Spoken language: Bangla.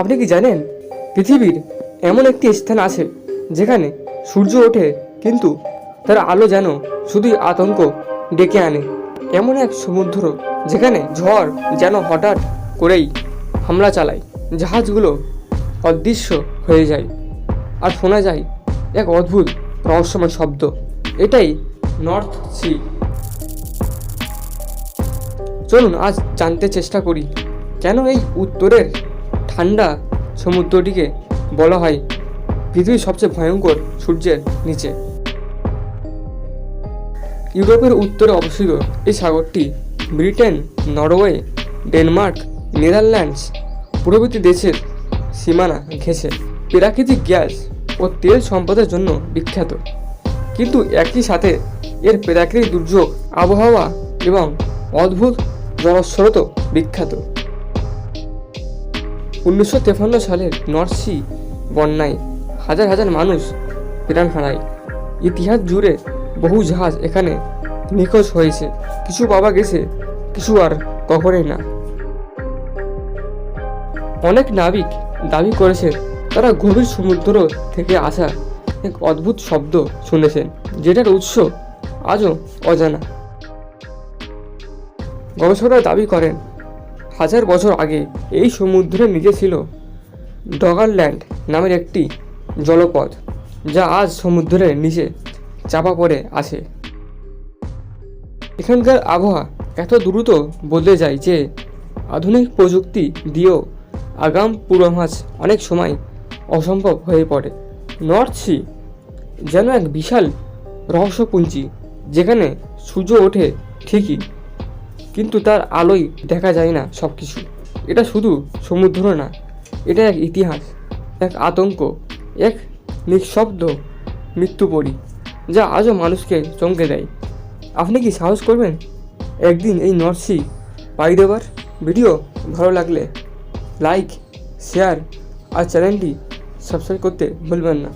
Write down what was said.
আপনি কি জানেন, পৃথিবীর এমন একটি স্থান আছে যেখানে সূর্য ওঠে কিন্তু তার আলো যেন শুধুই আতঙ্ক ডেকে আনে। এমন এক সমুদ্র যেখানে ঝড় যেন হঠাৎ করেই হামলা চালায়, জাহাজগুলো অদৃশ্য হয়ে যায় আর শোনা যায় এক অদ্ভুত রহস্যময় শব্দ। এটাই নর্থ সি। চলুন আজ জানতে চেষ্টা করি, কেন এই উত্তরের ঠান্ডা সমুদ্রটিকে বলা হয় পৃথিবীর সবচেয়ে ভয়ঙ্কর সূর্যের নিচে। ইউরোপের উত্তরে অবস্থিত এই সাগরটি ব্রিটেন, নরওয়ে, ডেনমার্ক, নেদারল্যান্ডস প্রভৃতি দেশের সীমানা ঘেঁষে। প্রাকৃতিক গ্যাস ও তেল সম্পদের জন্য বিখ্যাত। কিন্তু একই সাথে এর প্রাকৃতিক দুর্যোগ, আবহাওয়া এবং অদ্ভুত জলস্রোত বিখ্যাত। উনিশশো তেপান্ন সালের নর্থ সি বন্যায় হাজার হাজার মানুষ প্রাণ হারায়। ইতিহাস জুড়ে বহু জাহাজ এখানে নিখোঁজ হয়েছে। কিছু পাওয়া গেছে, কিছু আর কখনোই না। অনেক নাবিক দাবি করেছে, তারা গভীর সমুদ্র থেকে আসা এক অদ্ভুত শব্দ শুনেছেন, যেটার উৎস আজও অজানা। গবেষকরা দাবি করেন হাজার বছর আগে এই সমুদ্রের নিচে ছিল ডগারল্যান্ড নামের একটি জলপথ, যা আজ সমুদ্রের নিচে চাপা পড়ে আছে। এখানকার আবহাওয়া এত দ্রুত বদলে যায় যে আধুনিক প্রযুক্তি দিয়েও আগাম পূর্বাভাস অনেক সময় অসম্ভব হয়ে পড়ে। নর্থ সি যেন এক বিশাল রহস্যপুঞ্জি, যেখানে সূর্য ওঠে ঠিকই কিন্তু তার আলোয় দেখা যায় না সব কিছু এটা শুধু সমুদ্র না, এটা এক ইতিহাস, এক আতঙ্ক, এক নিঃশব্দ মৃত্যুপরী যা আজও মানুষকে চমকে দেয়। আপনি কি সাহস করবেন একদিন এই নর্থ সি পাই দেবার? ভিডিও ভালো লাগলে লাইক শেয়ার আর চ্যানেলটি সাবস্ক্রাইব করতে ভুলবেন না।